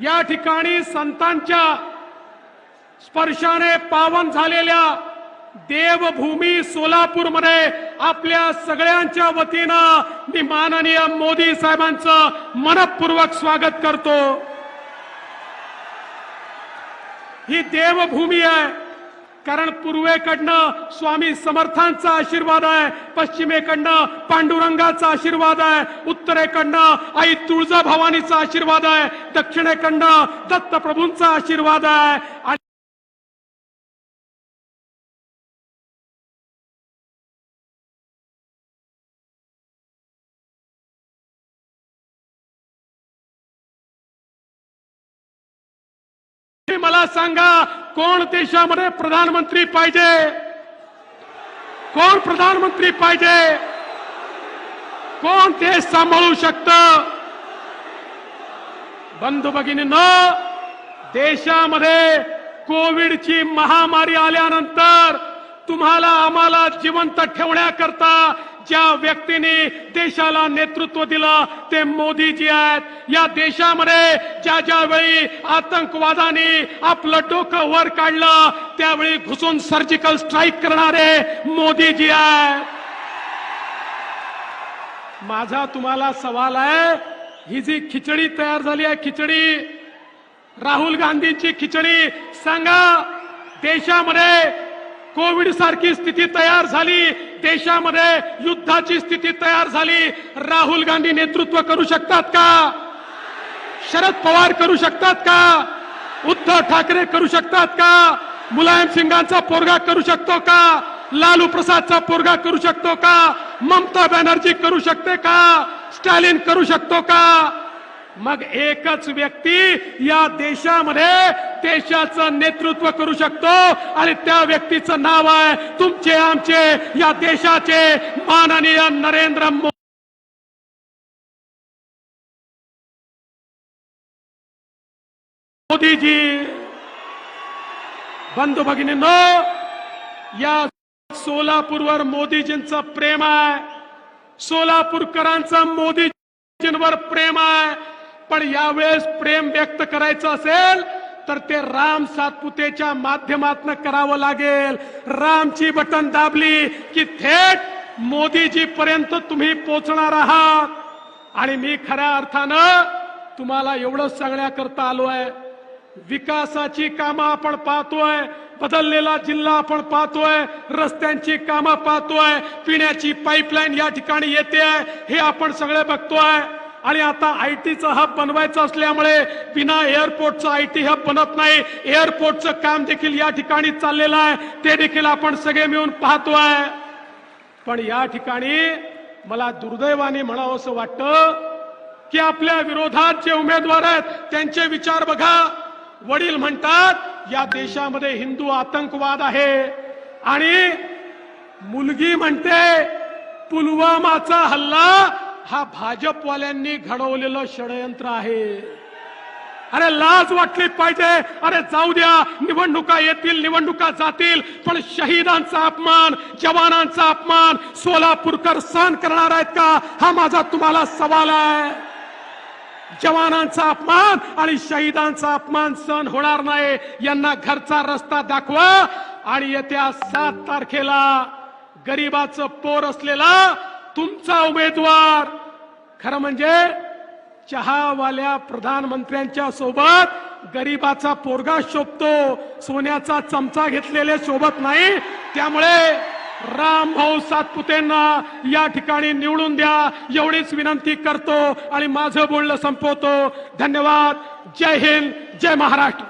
या ठिकाणी संतांच्या स्पर्शाने पावन झालेल्या देवभूमी सोलापूरमध्ये आपल्या सगळ्यांच्या वतीनं मी माननीय मोदी साहेबांचं मनपूर्वक स्वागत करतो. ही देवभूमी आहे. कारण पूर्वेकडनं स्वामी समर्थांचा आशीर्वाद आहे पश्चिमेकडनं पांडुरंगाचा आशीर्वाद आहे उत्तरेकडनं आई तुळजाभवानीचा आशीर्वाद आहे दक्षिणेकडनं दत्तप्रभूंचा आशीर्वाद आहे. मला सांगा कोण देशामध्ये प्रधानमंत्री पाहिजे? कोण प्रधानमंत्री पाहिजे? कोण देश सांभाळू शकत? बंधू भगिनींनो देशामध्ये कोविडची महामारी आल्यानंतर तुम्हाला आम्हाला जिवंत ठेवण्याकरता ज्या व्यक्तीने देशाला नेतृत्व दिलं ते मोदीजी आहेत. या देशामध्ये ज्या ज्या वेळी आतंकवादाने आपलं डोकं वर काढलं त्यावेळी घुसून सर्जिकल स्ट्राईक करणारे मोदीजी आहेत. माझा तुम्हाला सवाल आहे ही जी खिचडी तयार झाली आहे खिचडी राहुल गांधींची खिचडी सांगा देशामध्ये कोविड सारखी स्थिती तयार झाली. देशामध्ये युद्धाची स्थिती तयार झाली. राहुल गांधी नेतृत्व करू शकतात का? शरद पवार करू शकतात का? उद्धव ठाकरे करू शकतात का? मुलायम सिंगांचा पोरगा करू शकतो का? लालू प्रसादचा पोरगा करू शकतो का? ममता बॅनर्जी करू शकते का? स्टॅलिन करू शकतो का? मग एकच व्यक्ती या देशामध्ये देशाचं नेतृत्व करू शकतो आणि त्या व्यक्तीचं नाव आहे तुमचे आमचे या देशाचे माननीय नरेंद्र मोदी मोदीजी बंधू भगिनींनो या सोलापूरवर मोदीजींचं प्रेम आहे. सोलापूरकरांचं मोदीजींवर प्रेम आहे. पण यावेळेस प्रेम व्यक्त करायचं असेल तर ते राम सातपुतेच्या माध्यमातून करावं लागेल. रामची बटन दाबली की थेट मोदीजी पर्यंत तुम्ही पोचणार आहात. आणि मी खऱ्या अर्थानं तुम्हाला एवढंच सांगण्याकरता आलो आहे. विकासाची कामं आपण पाहतोय बदललेला जिल्हा आपण पाहतोय रस्त्यांची कामं पाहतोय पिण्याची पाईपलाईन या ठिकाणी येते आहे हे आपण सगळे बघतोय. आणि आता आय टीचा हब बनवायचं असल्यामुळे बिना एअरपोर्टचं आय टी हब बनत नाही. एअरपोर्टचं काम देखील या ठिकाणी चाललेलं आहे. ते देखील आपण सगळे मिळून पाहतो आहे पण या ठिकाणी मला दुर्दैवाने म्हणावं असं वाटतं की आपल्या विरोधात जे उमेदवार आहेत त्यांचे विचार बघा. वडील म्हणतात या देशामध्ये हिंदू आतंकवाद आहे. आणि मुलगी म्हणते पुलवामाचा हल्ला हा भाजपवाल्यांनी घडवलेलं षडयंत्र आहे. अरे लाज वाटली पाहिजे. अरे जाऊ द्या. निवडणुका येतील निवडणुका जातील. पण शहीदांचा अपमान जवानांचा अपमान सोलापूरकर सहन करणार आहेत का? हा माझा तुम्हाला सवाल आहे. जवानांचा अपमान आणि शहीदांचा अपमान सहन होणार नाही. यांना घरचा रस्ता दाखवा आणि येत्या सात तारखेला गरीबाचं पोर असलेला तुमचा उमेदवार खरं म्हणजे चहावाल्या प्रधानमंत्र्यांच्या सोबत गरीबाचा पोरगा शोभतो सोन्याचा चमचा घेतलेले सोबत नाही. त्यामुळे राम भाऊ सातपुतेंना या ठिकाणी निवडून द्या. एवढीच विनंती करतो आणि माझं बोलणं संपवतो. धन्यवाद. जय हिंद. जय महाराष्ट्र.